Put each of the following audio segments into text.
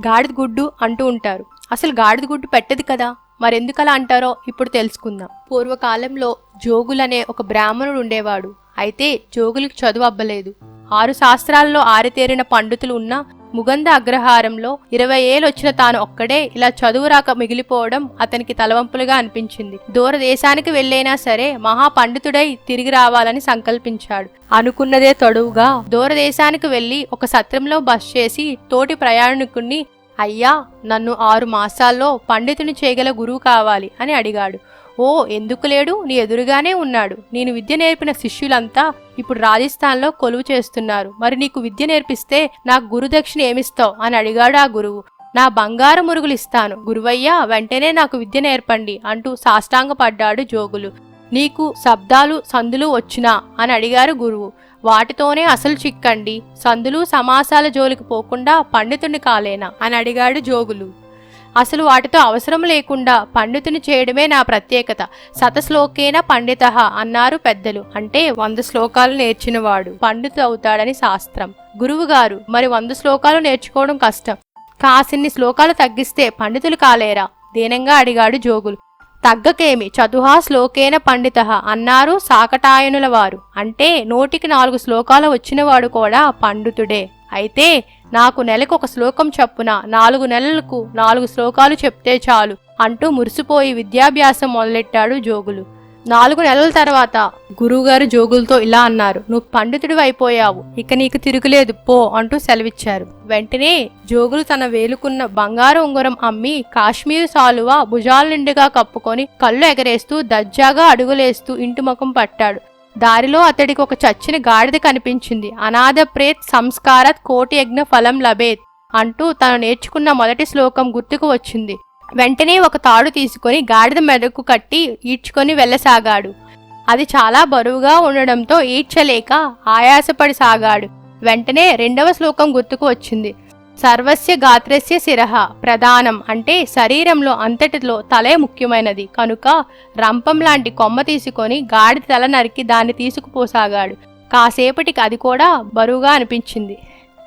గాడిద గుడ్డు అంటూ ఉంటారు. అసలు గాడిద గుడ్డు పెట్టదు కదా? మరెందుకలా అంటారో ఇప్పుడు తెలుసుకుందాం. పూర్వకాలంలో జోగులనే ఒక బ్రాహ్మణుడు ఉండేవాడు. అయితే జోగులకు చదువు అబ్బలేదు. ఆరు శాస్త్రాల్లో ఆరితేరిన పండితులు ఉన్న ముగంధ అగ్రహారంలో ఇరవై ఏళ్ళు వచ్చిన తాను ఒక్కడే ఇలా చదువు రాక మిగిలిపోవడం అతనికి తలవంపులుగా అనిపించింది. దూరదేశానికి వెళ్ళైనా సరే మహా పండితుడై తిరిగి రావాలని సంకల్పించాడు. అనుకున్నదే తొడువుగా దూరదేశానికి వెళ్ళి ఒక సత్రంలో బస్ చేసి తోటి ప్రయాణికుణ్ణి అయ్యా నన్ను ఆరు మాసాల్లో పండితుని చేయగల గురువు కావాలి అని అడిగాడు. ఓ ఎందుకు లేడు? నీ ఎదురుగానే ఉన్నాడు. నేను విద్య నేర్పిన శిష్యులంతా ఇప్పుడు రాజస్థాన్లో కొలువు చేస్తున్నారు. మరి నీకు విద్య నేర్పిస్తే నాకు గురుదక్షిణ ఏమిస్తావు? అని అడిగాడు ఆ గురువు. నా బంగారు మురుగులు ఇస్తాను గురువయ్యా వెంటనే నాకు విద్య నేర్పండి అంటూ సాష్టాంగపడ్డాడు జోగులు. నీకు శబ్దాలు సందులు వచ్చినా? అని అడిగారు గురువు. వాటితోనే అసలు చిక్కండి. సందులు సమాసాల జోలికి పోకుండా పండితుని కాలేనా? అని అడిగాడు జోగులు. అసలు వాటితో అవసరం లేకుండా పండితుని చేయడమే నా ప్రత్యేకత. శతశ్లోకేన పండిత అన్నారు పెద్దలు. అంటే వంద శ్లోకాలు నేర్చినవాడు. పండితు అవుతాడని శాస్త్రం. గురువుగారు మరి వంద శ్లోకాలు నేర్చుకోవడం కష్టం. కాసిన్ని శ్లోకాలు తగ్గిస్తే పండితులు కాలేరా? దీనంగా అడిగాడు జోగులు. తగ్గకేమి. చతుహా శ్లోకేన పండిత అన్నారు సాకటాయనుల వారు అంటే నోటికి నాలుగు శ్లోకాలు వచ్చినవాడు కూడా పండితుడే. అయితే నాకు నెలకు ఒక శ్లోకం చప్పున నాలుగు నెలలకు నాలుగు శ్లోకాలు చెప్తే చాలు అంటూ మురిసిపోయి విద్యాభ్యాసం మొదలెట్టాడు జోగులు. నాలుగు నెలల తర్వాత గురువుగారు జోగులతో ఇలా అన్నారు నువ్వు పండితుడు అయిపోయావు ఇక నీకు తిరుగులేదు పో అంటూ సెలవిచ్చారు. వెంటనే జోగులు తన వేలుకున్న బంగారు ఉంగరం అమ్మి కాశ్మీరు సాలువ భుజాల నిండుగా కప్పుకొని కళ్ళు ఎగరేస్తూ దజ్జాగా అడుగులేస్తూ ఇంటి ముఖం పట్టాడు. దారిలో అతడికి ఒక చచ్చిన గాడిద కనిపించింది. అనాథ ప్రేత్ సంస్కారత్ కోటి యజ్ఞ ఫలం లభేత్ అంటూ తను నేర్చుకున్న మొదటి శ్లోకం గుర్తుకు వచ్చింది. వెంటనే ఒక తాడు తీసుకొని గాడిద మెడకు కట్టి ఈడ్చుకొని వెళ్ళసాగాడు. అది చాలా బరువుగా ఉండడంతో ఈడ్చలేక ఆయాసపడి సాగాడు. వెంటనే రెండవ శ్లోకం గుర్తుకు వచ్చింది. సర్వస్య గాత్రస్య శిరహ ప్రధానం అంటే శరీరంలో అంతటిలో తలే ముఖ్యమైనది. కనుక రంపం లాంటి కొమ్మ తీసుకొని గాడి తల నరికి దాన్ని తీసుకుపోసాగాడు. కాసేపటికి అది కూడా బరువుగా అనిపించింది.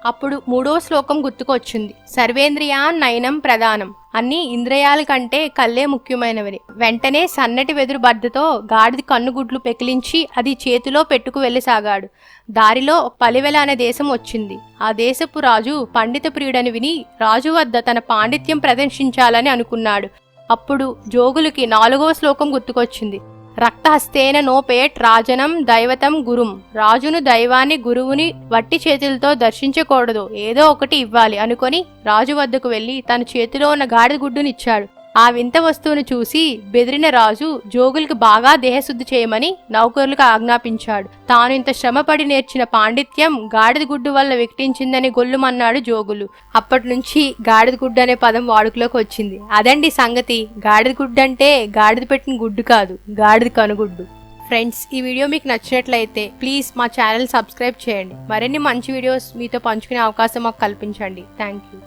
అప్పుడు మూడో శ్లోకం గుర్తుకొచ్చింది. సర్వేంద్రియా నయనం ప్రధానం. అన్ని ఇంద్రియాల కంటే కళ్ళే ముఖ్యమైనవి. వెంటనే సన్నటి వెదురు బద్దతో గాడిది కన్నుగుడ్లు పెకిలించి అది చేతిలో పెట్టుకు వెళ్ళసాగాడు. దారిలో పలివెల అనే దేశం వచ్చింది. ఆ దేశపు రాజు పండిత ప్రియుడని విని రాజు వద్ద తన పాండిత్యం ప్రదర్శించాలని అనుకున్నాడు. అప్పుడు జోగులకి నాలుగవ శ్లోకం గుర్తుకొచ్చింది. రక్తహస్తేన నోపేట్ రాజనం దైవతం గురుం. రాజును దైవాన్ని గురువుని వట్టి చేతులతో దర్శించకూడదు. ఏదో ఒకటి ఇవ్వాలి. అనుకొని రాజు వద్దకు వెళ్ళి తన చేతిలో ఉన్న గాడిద గుడ్డునిచ్చాడు. ఆ వింత వస్తువును చూసి బెదిరిన రాజు జోగులకు బాగా దేహశుద్ధి చేయమని నౌకరులకు ఆజ్ఞాపించాడు. తాను ఇంత శ్రమపడి నేర్చిన పాండిత్యం గాడిదగుడ్డు వల్ల వికటించిందని గొల్లుమన్నాడు జోగులు. అప్పటి నుంచి గాడిదగుడ్డు అనే పదం వాడుకలోకి వచ్చింది. అదండి సంగతి. గాడిదగుడ్డు అంటే గాడిద పెట్టిన గుడ్డు కాదు గాడిద కనుగుడ్డు. ఫ్రెండ్స్ ఈ వీడియో మీకు నచ్చినట్లయితే ప్లీజ్ మా ఛానల్ సబ్స్క్రైబ్ చేయండి. మరిన్ని మంచి వీడియోస్ మీతో పంచుకునే అవకాశం మాకు కల్పించండి. Thank you